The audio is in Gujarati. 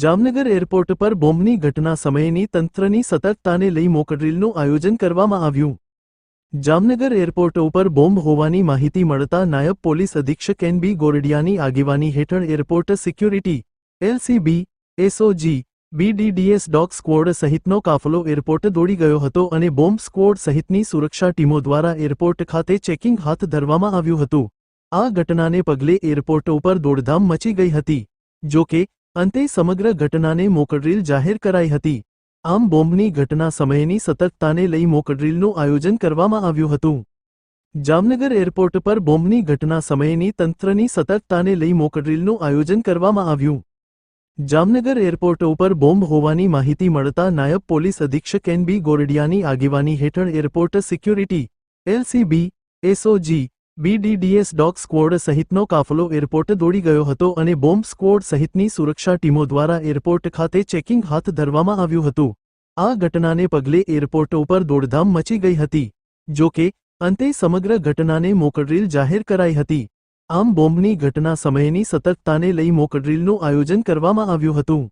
જામનગર એરપોર્ટ પર બોમ્બની ઘટના સમયની તંત્રની સતર્કતાને લઈ મોકડ્રીલનું આયોજન કરવામાં આવ્યું. જામનગર એરપોર્ટ ઉપર બોમ્બ હોવાની માહિતી મળતા નાયબ પોલીસ અધિક્ષક એન બી ગોરડિયાની આગેવાની હેઠળ airport security LCB SOG BDDS dog squad સહિતનો કાફલો એરપોર્ટ દોડી ગયો હતો અને બોમ્બ સ્ક્વોડ સહિતની સુરક્ષા ટીમો દ્વારા એરપોર્ટ ખાતે ચેકિંગ હાથ ધરવામાં આવ્યું હતું. આ ઘટનાને પગલે એરપોર્ટ ઉપર દોડધામ મચી ગઈ હતી. જો કે અંતે સમગ્ર ઘટનાને મોકડ્રીલ જાહેર કરાઈ હતી. આમ બોમ્બની ઘટના સમયની સતર્કતાને લઈ મોકડ્રીલનું આયોજન કરવામાં આવ્યું હતું. જામનગર એરપોર્ટ પર બોમ્બની ઘટના સમયની તંત્રની સતર્કતાને લઈ મોકડ્રીલનું આયોજન કરવામાં આવ્યું. જામનગર એરપોર્ટ ઉપર બોમ્બ હોવાની માહિતી મળતા નાયબ પોલીસ અધિક્ષક એન બી ગોરડિયાની આગેવાની હેઠળ airport security LCB SOG BDDS dog squad સહિતનો કાફલો એરપોર્ટ દોડી ગયો હતો અને બોમ્બ સ્ક્વોડ સહિતની સુરક્ષા ટીમો દ્વારા એરપોર્ટ ખાતે ચેકિંગ હાથ ધરવામાં આવ્યું હતું. આ ઘટનાને પગલે એરપોર્ટ ઉપર દોડધામ મચી ગઈ હતી, જો કે, અંતે સમગ્ર ઘટનાને મોકડ્રીલ જાહેર કરાઈ હતી. આમ બોમ્બની ઘટના સમયની સતર્કતાને લઈ મોકડ્રીલનું આયોજન કરવામાં આવ્યું હતું.